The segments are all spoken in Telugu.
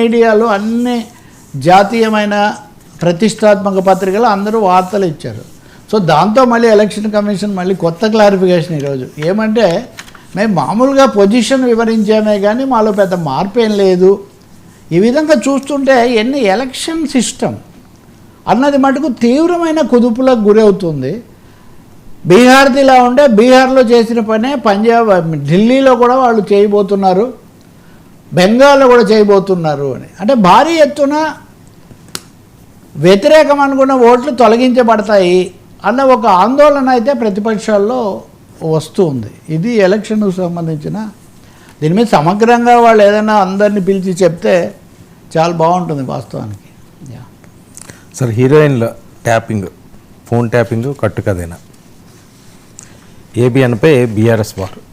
మీడియాలో అన్ని జాతీయమైన ప్రతిష్టాత్మక పత్రికలు అందరూ వార్తలు ఇచ్చారు. సో దాంతో మళ్ళీ ఎలక్షన్ కమిషన్ మళ్ళీ కొత్త క్లారిఫికేషన్ ఈరోజు. ఏమంటే మేము మామూలుగా పొజిషన్ వివరించామే కానీ మాలో పెద్ద మార్పు ఏం లేదు. ఈ విధంగా చూస్తుంటే ఎన్ని ఎలక్షన్ సిస్టమ్ అన్నది మటుకు తీవ్రమైన కుదుపులకు గురవుతుంది. బీహార్ది ఇలా ఉంటే బీహార్లో చేసిన పనే పంజాబ్ ఢిల్లీలో కూడా వాళ్ళు చేయబోతున్నారు. బెంగాల్లో కూడా చేయబోతున్నారు అని. అంటే భారీ ఎత్తున వ్యతిరేకం అనుకున్న ఓట్లు తొలగించబడతాయి అన్న ఒక ఆందోళన అయితే ప్రతిపక్షాల్లో వస్తుంది. ఇది ఎలక్షన్కు సంబంధించిన దీని మీద సమగ్రంగా వాళ్ళు ఏదైనా అందరిని పిలిచి చెప్తే చాలా బాగుంటుంది వాస్తవానికి. యా. సార్ హీరోయిన్ల ట్యాపింగ్ ఫోన్ ట్యాపింగ్ కట్టుకదేనా ఏబిఎన్పై బీఆర్ఎస్ వారు.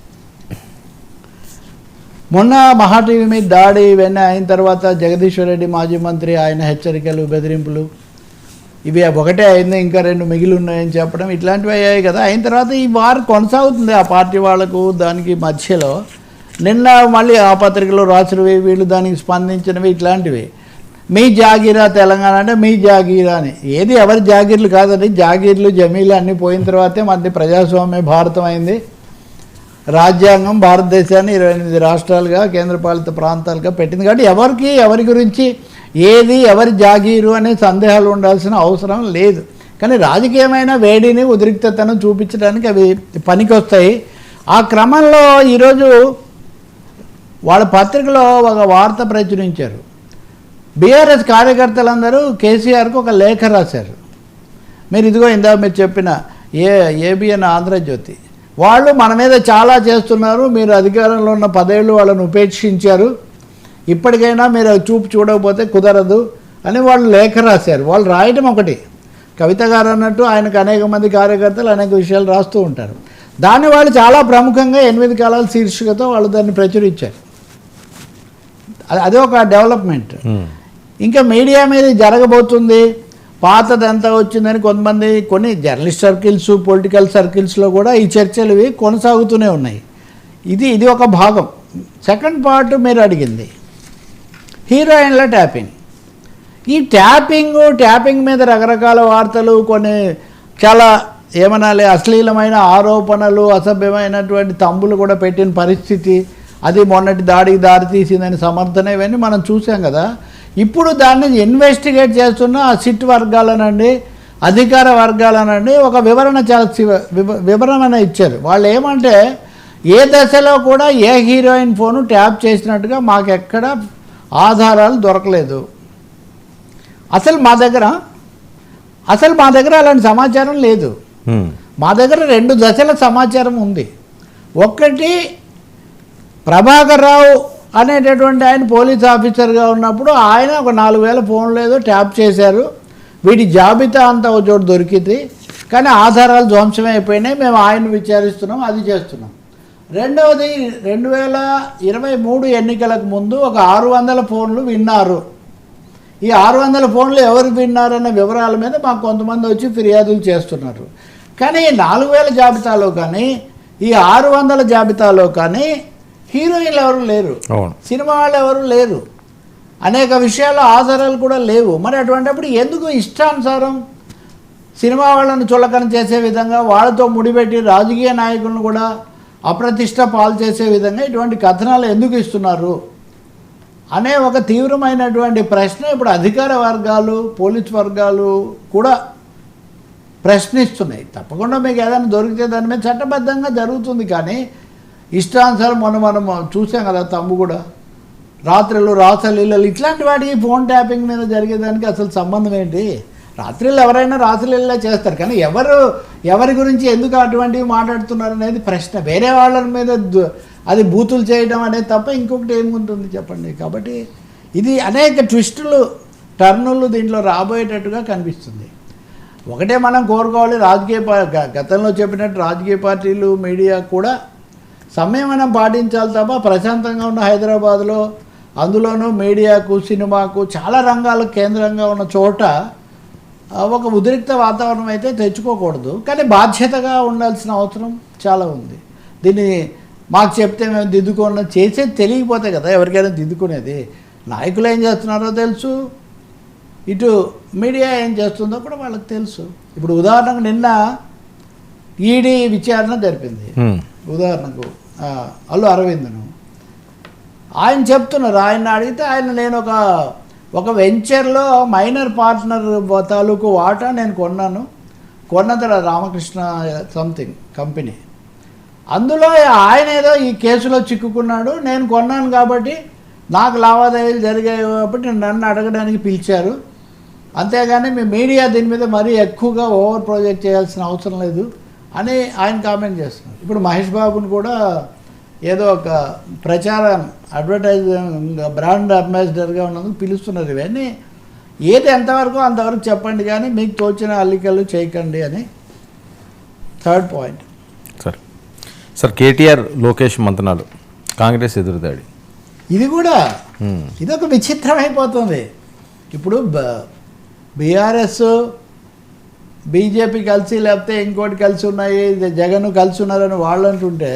మొన్న మహాటీవీ మీద దాడి ఇవన్నీ అయిన తర్వాత జగదీశ్వర్ రెడ్డి మాజీ మంత్రి ఆయన హెచ్చరికలు బెదిరింపులు ఇవి ఒకటే అయింది ఇంకా రెండు మిగిలి ఉన్నాయని చెప్పడం ఇట్లాంటివి అయ్యాయి కదా. అయిన తర్వాత ఈ వార్ కొనసాగుతుంది. ఆ పార్టీ వాళ్ళకు దానికి మధ్యలో నిన్న మళ్ళీ ఆ పత్రికలో రాసినవి వీళ్ళు దానికి స్పందించినవి ఇట్లాంటివి. మీ జాగీరా తెలంగాణ అంటే మీ జాగీరా అని. ఏది ఎవరి జాగీర్లు కాదండి. జాగీర్లు జమీలు అన్నీ పోయిన తర్వాతే మధ్య ప్రజాస్వామ్య భారతం అయింది. రాజ్యాంగం భారతదేశాన్ని ఇరవై ఎనిమిది రాష్ట్రాలుగా కేంద్రపాలిత ప్రాంతాలుగా పెట్టింది. కాబట్టి ఎవరికి ఎవరి గురించి ఏది ఎవరి జాగీరు అనే సందేహాలు ఉండాల్సిన అవసరం లేదు. కానీ రాజకీయమైన వేడిని ఉద్రిక్తతను చూపించడానికి అవి పనికొస్తాయి. ఆ క్రమంలో ఈరోజు వాళ్ళ పత్రికలో ఒక వార్త ప్రచురించారు. బీఆర్ఎస్ కార్యకర్తలందరూ కేసీఆర్కు ఒక లేఖ రాశారు. మీరు ఇదిగో ఇందా మీరు చెప్పిన ఏ ఏబిఎన్ ఆంధ్రజ్యోతి వాళ్ళు మన మీద చాలా చేస్తున్నారు. మీరు అధికారంలో ఉన్న పదేళ్ళు వాళ్ళని ఉపేక్షించారు. ఇప్పటికైనా మీరు చూపు చూడకపోతే కుదరదు అని వాళ్ళు లేఖ రాశారు. వాళ్ళు రాయటం ఒకటి. కవిత గారు అన్నట్టు ఆయనకు అనేక మంది కార్యకర్తలు అనేక విషయాలు రాస్తూ ఉంటారు. దాన్ని వాళ్ళు చాలా ప్రముఖంగా ఎనిమిది కాలాల శీర్షికతో వాళ్ళు దాన్ని ప్రచురించారు. అది- ఒక డెవలప్మెంట్. ఇంకా మీడియా మీద ఇది పాతది పాతదంతా వచ్చిందని కొంతమంది కొన్ని జర్నలిస్ట్ సర్కిల్స్ పొలిటికల్ సర్కిల్స్లో కూడా ఈ చర్చలు ఇవి కొనసాగుతూనే ఉన్నాయి. ఇది ఇది ఒక భాగం. సెకండ్ పార్ట్ మీరు అడిగింది. హీరోయిన్ల ట్యాపింగ్. ఈ ట్యాపింగ్ ట్యాపింగ్ మీద రకరకాల వార్తలు కొన్ని చాలా ఏమనాలి అశ్లీలమైన ఆరోపణలు అసభ్యమైనటువంటి తంబులు కూడా పెట్టిన పరిస్థితి. అది మొన్నటి దాడికి దారి తీసిందని సమర్థన ఇవన్నీ మనం చూసాం కదా. ఇప్పుడు దాన్ని ఇన్వెస్టిగేట్ చేస్తున్న ఆ సిట్ వర్గాలనండి అధికార వర్గాలనండి ఒక వివరణ చాలా వివరణ ఇచ్చారు. వాళ్ళు ఏమంటే ఏ దశలో కూడా ఏ హీరోయిన్ ఫోను ట్యాప్ చేసినట్టుగా మాకెక్కడ ఆధారాలు దొరకలేదు. అసలు మా దగ్గర అసలు మా దగ్గర అలాంటి సమాచారం లేదు. మా దగ్గర రెండు దశల సమాచారం ఉంది. ఒక్కటి ప్రభాకర్ రావు అనేటటువంటి ఆయన పోలీస్ ఆఫీసర్గా ఉన్నప్పుడు ఆయన ఒక నాలుగు వేల ఫోన్లు ఏదో ట్యాప్ చేశారు. వీటి జాబితా అంతా ఒక చోటు దొరికింది. కానీ ఆధారాలు ధ్వంసం అయిపోయినాయి. మేము ఆయన విచారిస్తున్నాం అది చేస్తున్నాం. రెండవది రెండు వేల ఇరవై మూడు ఎన్నికలకు ముందు ఒక ఆరు వందల ఫోన్లు విన్నారు. ఈ ఆరు వందల ఫోన్లు ఎవరు విన్నారన్న వివరాల మీద మాకు కొంతమంది వచ్చి ఫిర్యాదులు చేస్తున్నారు. కానీ ఈ నాలుగు వేల జాబితాలో కానీ ఈ ఆరు వందల జాబితాలో కానీ హీరోయిన్లు ఎవరు లేరు. సినిమా వాళ్ళు ఎవరు లేరు. అనేక విషయాల్లో ఆధారాలు కూడా లేవు. మరి అటువంటిప్పుడు ఎందుకు ఇష్టానుసారం సినిమా వాళ్ళను చులకన చేసే విధంగా వాళ్ళతో ముడిపెట్టి రాజకీయ నాయకులను కూడా అప్రతిష్ట పాలు చేసే విధంగా ఇటువంటి కథనాలు ఎందుకు ఇస్తున్నారు? అనే ఒక తీవ్రమైనటువంటి ప్రశ్న ఇప్పుడు అధికార వర్గాలు పోలీస్ వర్గాలు కూడా ప్రశ్నిస్తున్నాయి. తప్పకుండా మీకు ఏదైనా దొరికితే దాని మీద చట్టబద్ధంగా జరుగుతుంది కానీ ఇష్టానుసారం మనం మనం చూసాం కదా తమ్ము కూడా. రాత్రులు రాసలీలలు ఇట్లాంటి వాటికి ఫోన్ ట్యాపింగ్ మీద జరిగేదానికి అసలు సంబంధం ఏంటి? రాత్రిళ్ళు ఎవరైనా రాసలీలా చేస్తారు కానీ ఎవరు ఎవరి గురించి ఎందుకు అటువంటివి మాట్లాడుతున్నారు అనేది ప్రశ్న. వేరే వాళ్ళ మీద అది బూతులు చేయడం అనేది తప్ప ఇంకొకటి ఏముంటుంది చెప్పండి? కాబట్టి ఇది అనేక ట్విస్టులు టర్నులు దీంట్లో రాబోయేటట్టుగా కనిపిస్తుంది. ఒకటే మనం కోరుకోవాలి రాజకీయ గతంలో చెప్పినట్టు రాజకీయ పార్టీలు మీడియా కూడా సంయమనం పాటించాలి తప్ప ప్రశాంతంగా ఉన్న హైదరాబాద్లో అందులోనూ మీడియాకు సినిమాకు చాలా రంగాలకు కేంద్రంగా ఉన్న చోట ఒక ఉద్రిక్త వాతావరణం అయితే తెచ్చుకోకూడదు. కానీ బాధ్యతగా ఉండాల్సిన అవసరం చాలా ఉంది. దీన్ని మాకు చెప్తే మేము దిద్దుకున్న చేసేది తెలియకపోతే కదా ఎవరికైనా దిద్దుకునేది. నాయకులు ఏం చేస్తున్నారో తెలుసు. ఇటు మీడియా ఏం చేస్తుందో కూడా వాళ్ళకి తెలుసు. ఇప్పుడు ఉదాహరణకు నిన్న ఈడీ విచారణ జరిపింది. ఉదాహరణకు అల్లు అరవింద్ను. ఆయన చెప్తున్నారు ఆయన అడిగితే ఆయన నేను ఒక ఒక వెంచర్లో మైనర్ పార్ట్నర్ తాలూకు వాటా నేను కొన్నాను. కొన్న తర్వాత రామకృష్ణ సంథింగ్ కంపెనీ. అందులో ఆయన ఏదో ఈ కేసులో చిక్కుకున్నాడు నేను కొన్నాను కాబట్టి నాకు లావాదేవీలు జరిగాయి కాబట్టి నన్ను అడగడానికి పిలిచారు. అంతేగాని మీ మీడియా దీని మీద మరీ ఎక్కువగా ఓవర్ ప్రాజెక్ట్ చేయాల్సిన అవసరం లేదు. అని ఆయన కామెంట్ చేస్తున్నారు. ఇప్పుడు మహేష్ బాబుని కూడా ఏదో ఒక ప్రచారం అడ్వర్టైజింగ్ బ్రాండ్ అంబాసిడర్గా ఉన్నందుకు పిలుస్తున్నారు ఇవన్నీ. ఏది ఎంతవరకు అంతవరకు చెప్పండి కానీ మీకు తోచిన అల్లికలు చేయకండి అని థర్డ్ పాయింట్. సరే సార్ కేటీఆర్ లోకేష్ మంతనాలు కాంగ్రెస్ ఎదురుదాడి. ఇది కూడా. ఇదొక విచిత్రం అయిపోతుంది ఇప్పుడు బీఆర్ఎస్ బీజేపీ కలిసి లేకపోతే ఇంకోటి కలిసి ఉన్నాయి జగన్ కలిసి ఉన్నారని వాళ్ళు అంటుంటే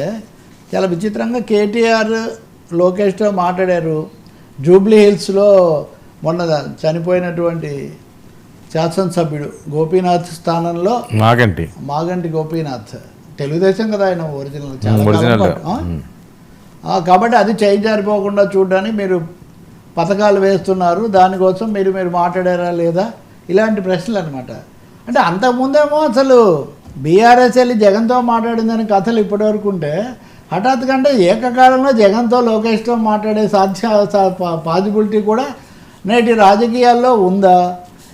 చాలా విచిత్రంగా కేటీఆర్ లోకేష్తో మాట్లాడారు. జూబ్లీ హిల్స్లో మొన్న చనిపోయినటువంటి శాసనసభ్యుడు గోపీనాథ్ స్థానంలో నాగంటి మాగంటి గోపీనాథ్. తెలుగుదేశం కదా ఆయన ఒరిజినల్ చాలా కాబట్టి అది చేయి జారిపోకుండా చూడడానికి మీరు పథకాలు వేస్తున్నారు. దానికోసం మీరు మీరు మాట్లాడారా లేదా? ఇలాంటి ప్రశ్నలు అనమాట అంటే అంతకుముందేమో అసలు బీఆర్ఎస్ వెళ్ళి జగన్తో మాట్లాడిందని కథలు ఇప్పటివరకు ఉంటే హఠాత్తుగా అంటే ఏకకాలంలో జగన్తో లోకేష్తో మాట్లాడే సాధ్య పాజిబిలిటీ కూడా నేటి రాజకీయాల్లో ఉందా?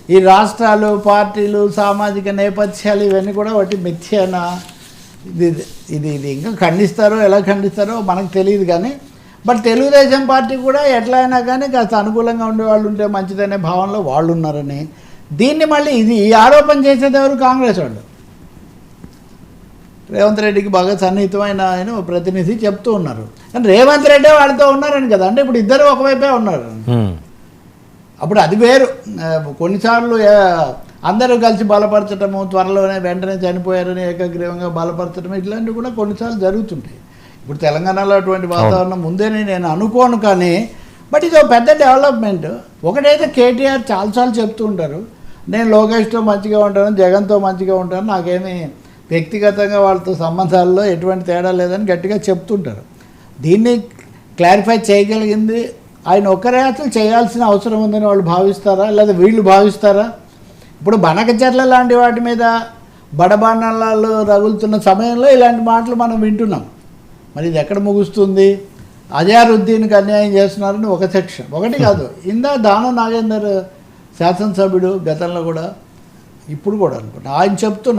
ఈ రాష్ట్రాలు పార్టీలు సామాజిక నేపథ్యాలు ఇవన్నీ కూడా వాటి మిథ్యేనా? ఇది ఇది ఇది ఇంకా ఖండిస్తారో ఎలా ఖండిస్తారో మనకు తెలియదు కానీ బట్ తెలుగుదేశం పార్టీ కూడా ఎట్లా అయినా కానీ కాస్త అనుకూలంగా ఉండే వాళ్ళు ఉంటే మంచిదనే భావనలో వాళ్ళు ఉన్నారని దీన్ని మళ్ళీ ఇది ఈ ఆరోపణ చేసేది ఎవరు? కాంగ్రెస్ వాళ్ళు. రేవంత్ రెడ్డికి బాగా సన్నిహితమైన ఆయన ప్రతినిధి చెప్తూ ఉన్నారు. కానీ రేవంత్ రెడ్డి వాళ్ళతో ఉన్నారని కదా. అంటే ఇప్పుడు ఇద్దరు ఒకవైపే ఉన్నారు. అప్పుడు అది వేరు. కొన్నిసార్లు అందరూ కలిసి బలపరచడము త్వరలోనే వెంటనే చనిపోయారని ఏకగ్రీవంగా బలపరచడం ఇట్లాంటివి కూడా కొన్నిసార్లు జరుగుతుంటాయి. ఇప్పుడు తెలంగాణలో అటువంటి వాతావరణం ముందేనే నేను అనుకోను కానీ బట్ ఇది ఒక పెద్ద డెవలప్మెంట్. ఒకటైతే కేటీఆర్ చాలాసార్లు చెప్తూ ఉంటారు. నేను లోకేష్తో మంచిగా ఉంటాను జగన్తో మంచిగా ఉంటాను నాకేమీ వ్యక్తిగతంగా వాళ్ళతో సంబంధాల్లో ఎటువంటి తేడా లేదని గట్టిగా చెప్తుంటారు. దీన్ని క్లారిఫై చేయగలిగింది ఆయన ఒక్కరే అసలు చేయాల్సిన అవసరం ఉందని వాళ్ళు భావిస్తారా? లేదా వీళ్ళు భావిస్తారా? ఇప్పుడు బనకచెర్ల లాంటి వాటి మీద బడబాణాలలో రగులుతున్న సమయంలో ఇలాంటి మాటలు మనం వింటున్నాం. మరి ఇది ఎక్కడ ముగుస్తుంది? అజారుద్దీన్కి అన్యాయం చేస్తున్నారని ఒక సెక్షన్. ఒకటి కాదు. ఇందా దానం నాగేందర్ శాసనసభ్యుడు గతంలో కూడా ఇప్పుడు కూడా అనుకుంటా. ఆయన చెప్తున్నారు